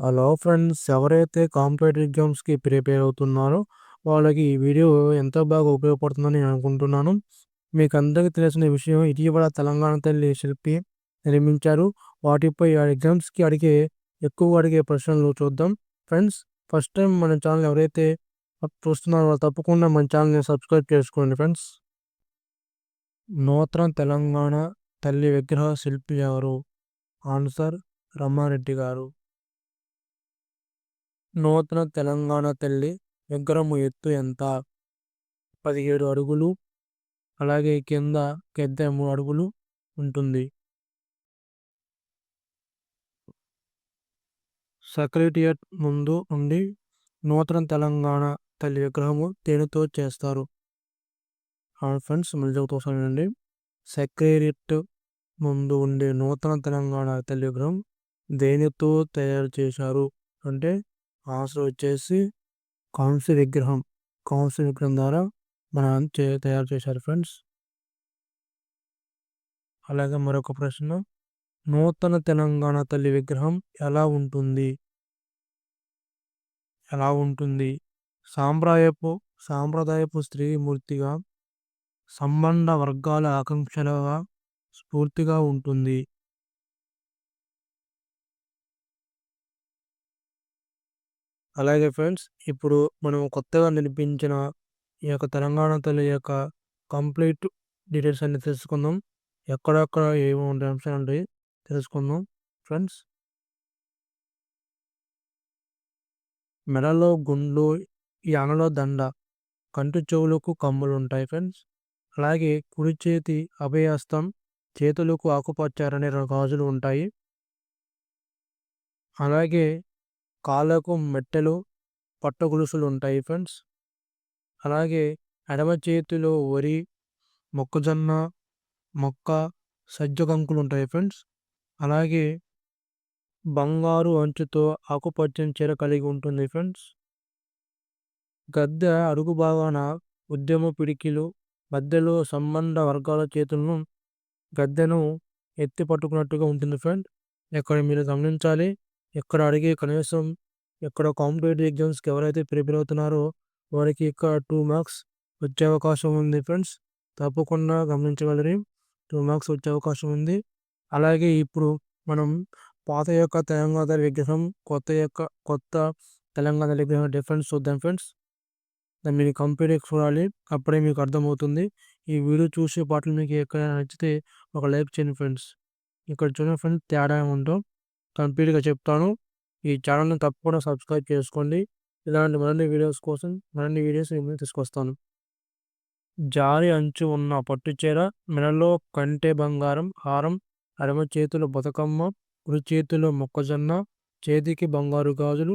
Hello friends ఎవరైతే competitive ఎగ్జామ్స్కి prepare అవుతున్నారో వాళ్ళకి ఈ వీడియో ఎంతో బాగా ఉపయోగపడుతుందని నేను అనుకుంటున్నాను. మీకు అందరికీ తెలిసిన విషయం ఇటీవల తెలంగాణ తల్లి శిల్పి నిర్మించారు. వాటిపై ఆ ఎగ్జామ్స్కి అడిగే ఎక్కువ అడిగే ప్రశ్నలు చూద్దాం. ఫ్రెండ్స్ ఫస్ట్ టైం మన ఛానల్ ఎవరైతే చూస్తున్నారో తప్పకుండా మన ఛానల్ని సబ్స్క్రైబ్ చేసుకోండి ఫ్రెండ్స్. నూతన తెలంగాణ తల్లి విగ్రహ శిల్పి ఎవరు? ఆన్సర్ రమారెడ్డి గారు. నూతన తెలంగాణ తల్లి విగ్రహము ఎత్తు ఎంత? పదిహేడు అడుగులు. అలాగే కింద గద్దె మూడు అడుగులు ఉంటుంది. సెక్రటరియట్ ముందు ఉండి నూతన తెలంగాణ తల్లి విగ్రహము తేనెతో చేస్తారు. ఫ్రెండ్స్ మళ్ళీ చెబుతానండి సెక్రటరియట్ ముందు ఉండే నూతన తెలంగాణ తల్లి విగ్రహం దేనితో తయారు చేశారు? అంటే ఆన్సర్ వచ్చేసి కౌన్సిల్ విగ్రహం. కౌన్సిల్ విగ్రహం ద్వారా మనం తయారు చేశారు ఫ్రెండ్స్. అలాగే మరొక ప్రశ్న నూతన తెలంగాణ తల్లి విగ్రహం ఎలా ఉంటుంది? ఎలా ఉంటుంది? సాంప్రదాయపు సాంప్రదాయపు స్త్రీ మూర్తిగా సంబంధ వర్గాల ఆకాంక్షలుగా స్ఫూర్తిగా ఉంటుంది. అలాగే ఫ్రెండ్స్ ఇప్పుడు మనం కొత్తగా నిర్మించిన ఈ యొక్క తెలంగాణ తల్లి యొక్క కంప్లీట్ డీటెయిల్స్ అన్ని తెలుసుకుందాం. ఎక్కడెక్కడ ఏమి ఉండే అంశాలు ఉంటాయి తెలుసుకుందాం. ఫ్రెండ్స్. మెడలో గుండు ఈ అనలో దండ కంటి చెవులకు కమ్ములు ఉంటాయి ఫ్రెండ్స్. అలాగే కుడి చేతి అభయహస్తం చేతులకు ఆకుపచ్చారనే గాజులు ఉంటాయి. అలాగే కాళ్ళకు మెట్టెలు పట్టగొలుసులు ఉంటాయి ఫ్రెండ్స్. అలాగే ఎడమ చేతిలో వరి మొక్కజొన్న మొక్క సజ్జ కంకులు ఉంటాయి ఫ్రెండ్స్. అలాగే బంగారు అంచుతో ఆకుపచ్చని చీర కలిగి ఉంటుంది ఫ్రెండ్స్. గద్దె అడుగు భాగాన ఉద్యమ పిడికిలు మధ్యలో సంబంధ వర్గాల చేతులను గద్దెను ఎత్తి పట్టుకున్నట్టుగా ఉంటుంది ఫ్రెండ్. ఇక్కడ మీరు గమనించాలి. ఎక్కడ అడిగే కనీసం ఎక్కడ కాంపిటేటివ్ ఎగ్జామ్స్కి ఎవరైతే ప్రిపేర్ అవుతున్నారో వారికి ఇక్కడ టూ మార్క్స్ వచ్చే అవకాశం ఉంది ఫ్రెండ్స్. తప్పకుండా గమనించగలరు. టూ మార్క్స్ వచ్చే అవకాశం ఉంది. అలాగే ఇప్పుడు మనం పాత యొక్క తెలంగాణ విగ్రహం కొత్త యొక్క కొత్త తెలంగాణ విగ్రహం డిఫరెన్స్ చూద్దాం ఫ్రెండ్స్. దాన్ని మీరు కంప్లీట్ చూడాలి. అప్పుడే మీకు అర్థమవుతుంది. ఈ వీడియో చూసే పాటలు మీకు ఎక్కడైనా నచ్చితే ఒక లైక్ చేయండి ఫ్రెండ్స్. ఇక్కడ చూడండి ఫ్రెండ్స్ తేడా ఉందో కంప్లీట్గా చెప్తాను. ఈ ఛానల్ని తప్పకుండా సబ్స్క్రైబ్ చేసుకోండి. ఇలాంటి మరిన్ని వీడియోస్ కోసం మరిన్ని వీడియోస్ నేను తీసుకొస్తాను. జారి అంచు ఉన్న పట్టుచీర మెడలో కంటే బంగారం హారం అరమ చేతులు బతుకమ్మ కుడి చేతిలో మొక్కజొన్న చేతికి బంగారు గాజులు